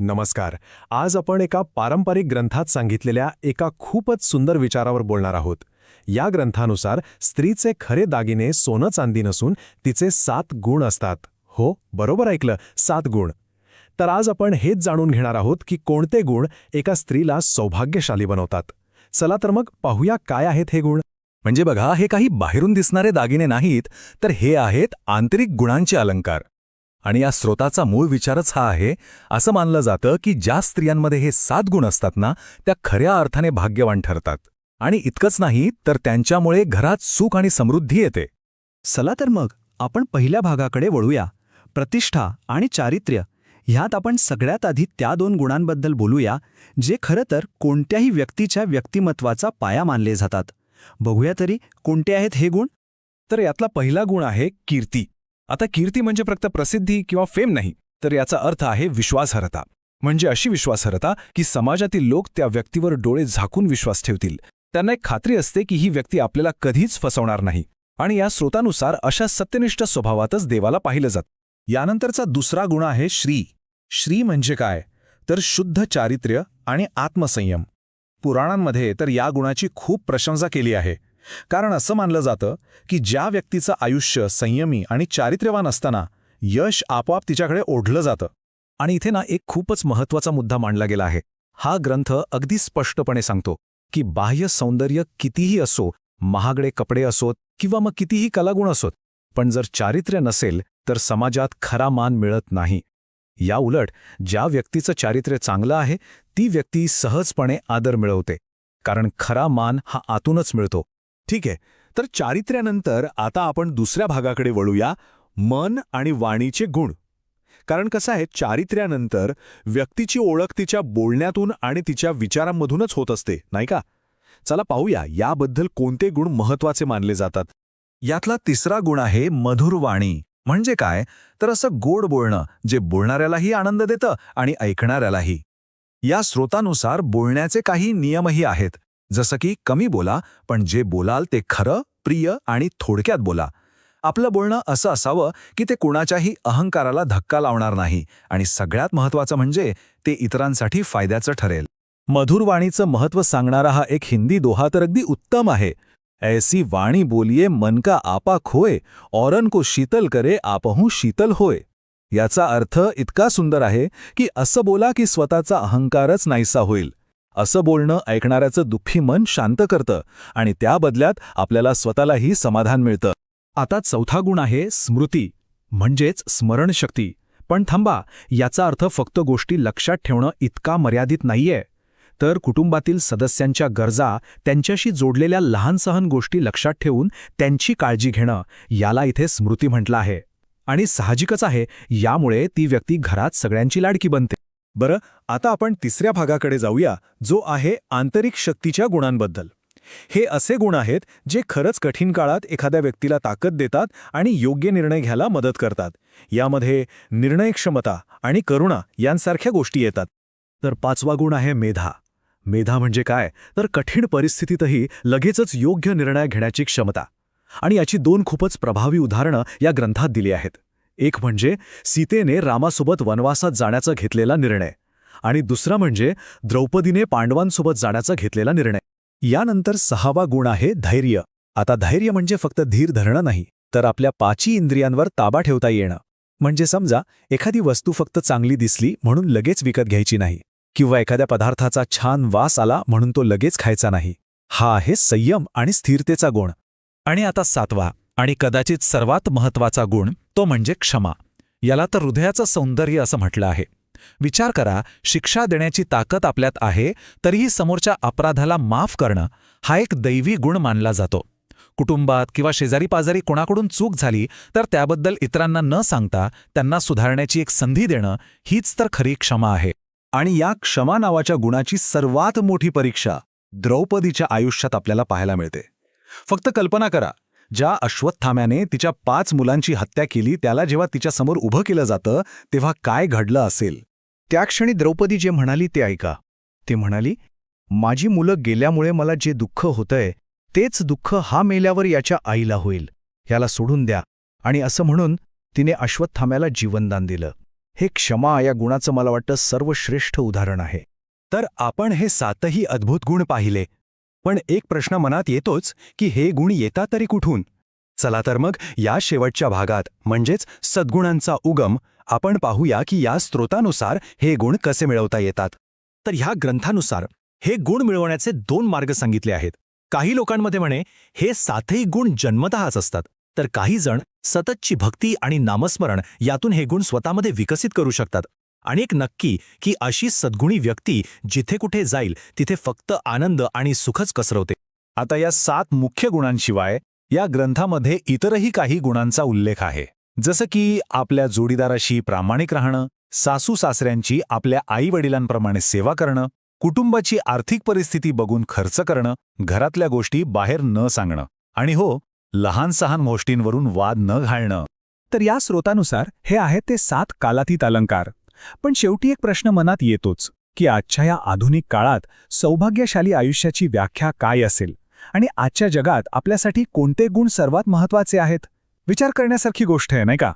नमस्कार. आज आपण एका पारंपरिक ग्रंथात सांगितलेल्या एका खूपच सुंदर विचारावर बोलणार आहोत. या ग्रंथानुसार स्त्रीचे खरे दागिने सोनं चांदी नसून तिचे सात गुण असतात. हो बरोबर ऐकलं सात गुण. तर आज आपण हेच जाणून घेणार आहोत की कोणते गुण एका स्त्रीला सौभाग्यशाली बनवतात. चला तर मग पाहूया काय आहेत हे गुण. म्हणजे बघा हे काही बाहेरून दिसणारे दागिने नाहीत तर हे आहेत आंतरिक गुणांचे अलंकार. आणि या स्रोताचा मूळ विचारच हा आहे असं मानलं जातं की ज्या स्त्रियांमध्ये हे सात गुण असतात ना त्या खऱ्या अर्थाने भाग्यवान ठरतात. आणि इतकंच नाही तर त्यांच्यामुळे घरात सुख आणि समृद्धी येते. चला तर मग आपण पहिल्या भागाकडे वळूया. प्रतिष्ठा आणि चारित्र्य ह्यात आपण सगळ्यात आधी त्या दोन गुणांबद्दल बोलूया जे खरं तर कोणत्याही व्यक्तीच्या व्यक्तिमत्वाचा पाया मानले जातात. बघूया तरी कोणते आहेत हे गुण? तर यातला पहिला गुण आहे कीर्ती. आता कीर्ती म्हणजे फक्त प्रसिद्धी किंवा फेम नाही तर याचा अर्थ आहे विश्वासार्हता. म्हणजे अशी विश्वासार्हता की समाजातील लोक त्या व्यक्तीवर डोळे झाकून विश्वास ठेवतील. त्यांना एक खात्री असते की ही व्यक्ती आपल्याला कधीच फसवणार नाही. आणि या स्रोतानुसार अशा सत्यनिष्ठ स्वभावातच देवाला पाहिलं जात. यानंतरचा दुसरा गुण आहे श्री. श्री म्हणजे काय? तर शुद्ध चारित्र्य आणि आत्मसंयम. पुराणांमध्ये तर या गुणाची खूप प्रशंसा केली आहे. कारण असं मानलं जातं की ज्या व्यक्तीचं आयुष्य संयमी आणि चारित्र्यवान असताना यश आपोआप तिच्याकडे ओढलं जातं. आणि इथे ना एक खूपच महत्त्वाचा मुद्दा मांडला गेला आहे. हा ग्रंथ अगदी स्पष्टपणे सांगतो की बाह्य सौंदर्य कितीही असो महागडे कपडे असोत किंवा मग कितीही कलागुण असोत पण जर चारित्र्य नसेल तर समाजात खरा मान मिळत नाही. या उलट ज्या व्यक्तीचं चारित्र्य चांगलं आहे ती व्यक्ती सहजपणे आदर मिळवते. कारण खरा मान हा आतूनच मिळतो. ठीक आहे. तर चारित्र्यानंतर आता आपण दुसऱ्या भागाकडे वळूया. मन आणि वाणीचे गुण. कारण कसं आहे चारित्र्यानंतर व्यक्तीची ओळख तिच्या बोलण्यातून आणि तिच्या विचारांमधूनच होत असते नाही का? चला पाहूया याबद्दल कोणते गुण महत्त्वाचे मानले जातात? यातला तिसरा गुण आहे मधुर वाणी. म्हणजे काय? तर असं गोड बोलणं जे बोलणाऱ्यालाही आनंद देतं आणि ऐकणाऱ्यालाही. या स्रोतानुसार बोलण्याचे काही नियमही आहेत. जसं की कमी बोला पण जे बोलाल ते खरं प्रिय आणि थोडक्यात बोला. आपलं बोलणं असं असावं की ते कुणाच्याही अहंकाराला धक्का लावणार नाही आणि सगळ्यात महत्वाचं म्हणजे ते इतरांसाठी फायद्याचं ठरेल. मधुर वाणीचं महत्त्व सांगणारा हा एक हिंदी दोहा तर अगदी उत्तम आहे. ऐसी वाणी बोलिये मन का आपा खोय औरन को शीतल करे आपहू शीतल होय याचा अर्थ इतका सुंदर आहे की असं बोला की स्वतःचा अहंकारच नाहीसा होईल. असं बोलणं ऐकणाऱ्याचं दुःखी मन शांत करतं आणि त्या बदल्यात आपल्याला स्वतःलाही समाधान मिळतं. आता चौथा गुण आहे स्मृती म्हणजेच स्मरणशक्ती. पण थांबा याचा अर्थ फक्त गोष्टी लक्षात ठेवणं इतका मर्यादित नाहीये. तर कुटुंबातील सदस्यांच्या गरजा त्यांच्याशी जोडलेल्या लहानसहन गोष्टी लक्षात ठेवून त्यांची काळजी घेणं याला इथे स्मृती म्हटलं आहे. आणि साहजिकच आहे यामुळे ती व्यक्ती घरात सगळ्यांची लाडकी बनते. बरं आता आपण तिसऱ्या भागाकडे जाऊया जो आहे आंतरिक शक्तीच्या गुणांबद्दल. हे असे गुण आहेत जे खरंच कठीण काळात एखाद्या व्यक्तीला ताकद देतात आणि योग्य निर्णय घ्यायला मदत करतात. यामध्ये निर्णयक्षमता आणि करुणा यांसारख्या गोष्टी येतात. तर पाचवा गुण आहे मेधा. मेधा म्हणजे काय? तर कठीण परिस्थितीतही लगेचच योग्य निर्णय घेण्याची क्षमता. आणि याची दोन खूपच प्रभावी उदाहरणं या ग्रंथात दिली आहेत. एक म्हणजे सीतेने रामासोबत वनवासात जाण्याचा घेतलेला निर्णय आणि दुसरा म्हणजे द्रौपदीने पांडवांसोबत जाण्याचा घेतलेला निर्णय. यानंतर सहावा गुण आहे धैर्य. आता धैर्य म्हणजे फक्त धीर धरणं नाही तर आपल्या पाची इंद्रियांवर ताबा ठेवता येणं. म्हणजे समजा एखादी वस्तू फक्त चांगली दिसली म्हणून लगेच विकत घ्यायची नाही किंवा एखाद्या पदार्थाचा छान वास आला म्हणून तो लगेच खायचा नाही. हा आहे संयम आणि स्थिरतेचा गुण. आणि आता सातवा. आणि कदाचित सर्वात महत्त्वाचा गुण तो म्हणजे क्षमा. याला तर हृदयाचं सौंदर्य असं म्हटलं आहे. विचार करा शिक्षा देण्याची ताकद आपल्यात आहे तरीही समोरच्या अपराधाला माफ करणं हा एक दैवी गुण मानला जातो. कुटुंबात किंवा शेजारी पाजारी कोणाकडून चूक झाली तर त्याबद्दल इतरांना न सांगता त्यांना सुधारण्याची एक संधी देणं हीच तर खरी क्षमा आहे. आणि या क्षमा नावाच्या गुणाची सर्वात मोठी परीक्षा द्रौपदीच्या आयुष्यात आपल्याला पाहायला मिळते. फक्त कल्पना करा ज्या अश्वत्थाम्याने तिच्या पाच मुलांची हत्या केली त्याला जेव्हा तिच्यासमोर उभं केलं जातं तेव्हा काय घडलं असेल? त्या क्षणी द्रौपदी जे म्हणाली ते ऐका. ते म्हणाली माझी मुलं गेल्यामुळे मला जे दुःख होतंय तेच दुःख हा मेल्यावर याच्या आईला होईल. याला सोडून द्या. आणि असं म्हणून तिने अश्वत्थाम्याला जीवनदान दिलं. हे क्षमा या गुणाचं मला वाटतं सर्वश्रेष्ठ उदाहरण आहे. तर आपण हे सातही अद्भुत गुण पाहिले. पण एक प्रश्न मनात येतोच की हे गुण येतात तरी कुठून? चला तर मग या शेवटच्या भागात म्हणजेच सद्गुणांचा उगम आपण पाहूया की या स्रोतानुसार हे गुण कसे मिळवता येतात. तर ह्या ग्रंथानुसार हे गुण मिळवण्याचे दोन मार्ग सांगितले आहेत. काही लोकांमध्ये म्हणे हे सातही गुण जन्मतःच असतात. तर काही जण सततची भक्ती आणि नामस्मरण यातून हे गुण स्वतःमध्ये विकसित करू शकतात. आणि एक नक्की की अशी सद्गुणी व्यक्ती जिथे कुठे जाईल तिथे फक्त आनंद आणि सुखच कसरवते आता या सात मुख्य गुणांशिवाय या ग्रंथामध्ये इतरही काही गुणांचा उल्लेख आहे. जसं की आपल्या जोडीदाराशी प्रामाणिक राहणं सासू सासऱ्यांची आपल्या आईवडिलांप्रमाणे सेवा करणं कुटुंबाची आर्थिक परिस्थिती बघून खर्च करणं घरातल्या गोष्टी बाहेर न सांगणं. आणि हो लहान सहान गोष्टींवरून वाद न घालणं. तर या स्रोतानुसार हे आहेत ते सात कालातीत अलंकार. पण शेवटी एक प्रश्न मनात येतोच की आजच्या या आधुनिक काळात सौभाग्यशाली आयुष्याची व्याख्या काय असेल? आणि आजच्या जगात आपल्यासाठी कोणते गुण सर्वात महत्त्वाचे आहेत? विचार करण्यासारखी गोष्ट आहे नाही का?